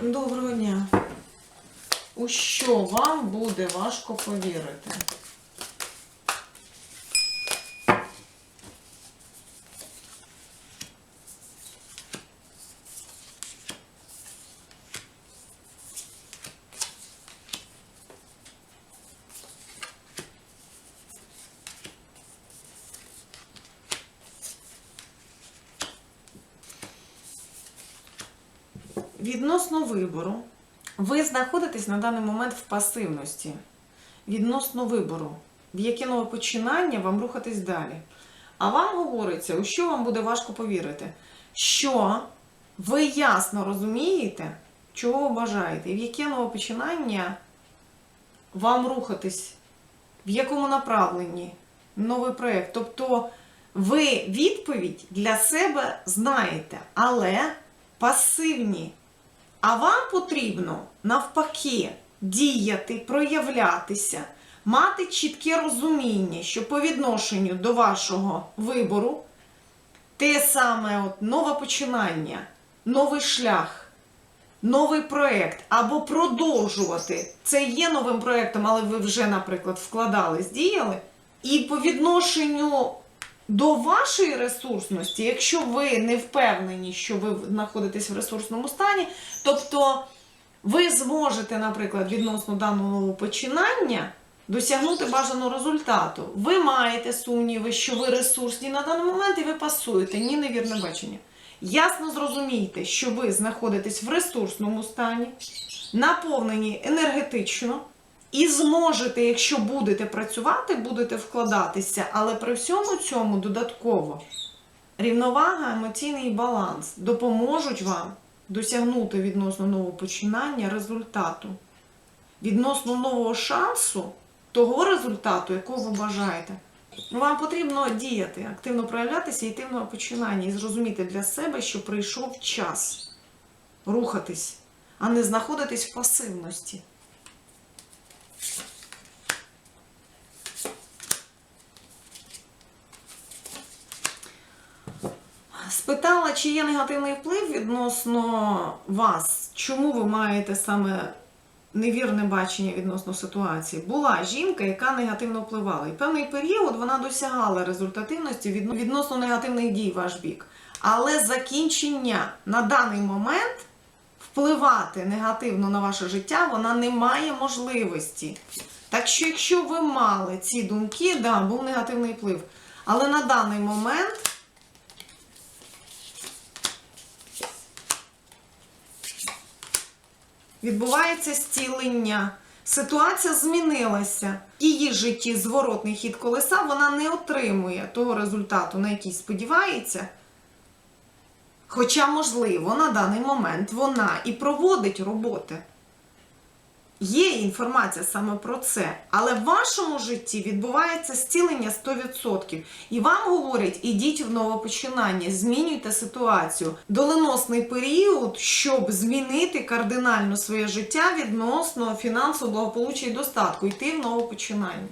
Доброго дня. У що вам буде важко повірити? Відносно вибору, ви знаходитесь на даний момент в пасивності. Відносно вибору, в яке нове починання вам рухатись далі. А вам говориться, у що вам буде важко повірити, що ви ясно розумієте, чого ви бажаєте, і в яке нове починання вам рухатись, в якому направленні новий проєкт. Тобто ви відповідь для себе знаєте, але пасивні. А вам потрібно навпаки діяти, проявлятися, мати чітке розуміння, що по відношенню до вашого вибору те саме от, нове починання, новий шлях, новий проєкт, або продовжувати. Це є новим проєктом, але ви вже, наприклад, вкладались, діяли. І по відношенню до вашої ресурсності, якщо ви не впевнені, що ви знаходитесь в ресурсному стані, тобто ви зможете, наприклад, відносно даного починання досягнути бажаного результату. Ви маєте сумніви, що ви ресурсні на даний момент і ви пасуєте. Ні, невірне бачення. Ясно зрозумійте, що ви знаходитесь в ресурсному стані, наповнені енергетично. І зможете, якщо будете працювати, будете вкладатися, але при всьому цьому додатково рівновага, емоційний баланс допоможуть вам досягнути відносно нового починання результату, відносно нового шансу, того результату, якого ви бажаєте. Вам потрібно діяти, активно проявлятися йти в нове починання, і зрозуміти для себе, що прийшов час рухатись, а не знаходитись в пасивності. Спитала, чи є негативний вплив відносно вас, чому ви маєте саме невірне бачення відносно ситуації. Була жінка, яка негативно впливала. І певний період вона досягала результативності відносно негативних дій ваш бік. Але закінчення на даний момент впливати негативно на ваше життя вона не має можливості. Так що, якщо ви мали ці думки, да, був негативний вплив. Але на даний момент. Відбувається стілення. Ситуація змінилася. Її житті зворотний хід колеса вона не отримує того результату, на який сподівається. Хоча, можливо, на даний момент вона і проводить роботи. Є інформація саме про це, але в вашому житті відбувається зцілення 100%. І вам говорять, ідіть в нове починання, змінюйте ситуацію. Доленосний період, щоб змінити кардинально своє життя відносно фінансового благополуччя і достатку, йти в нове починання.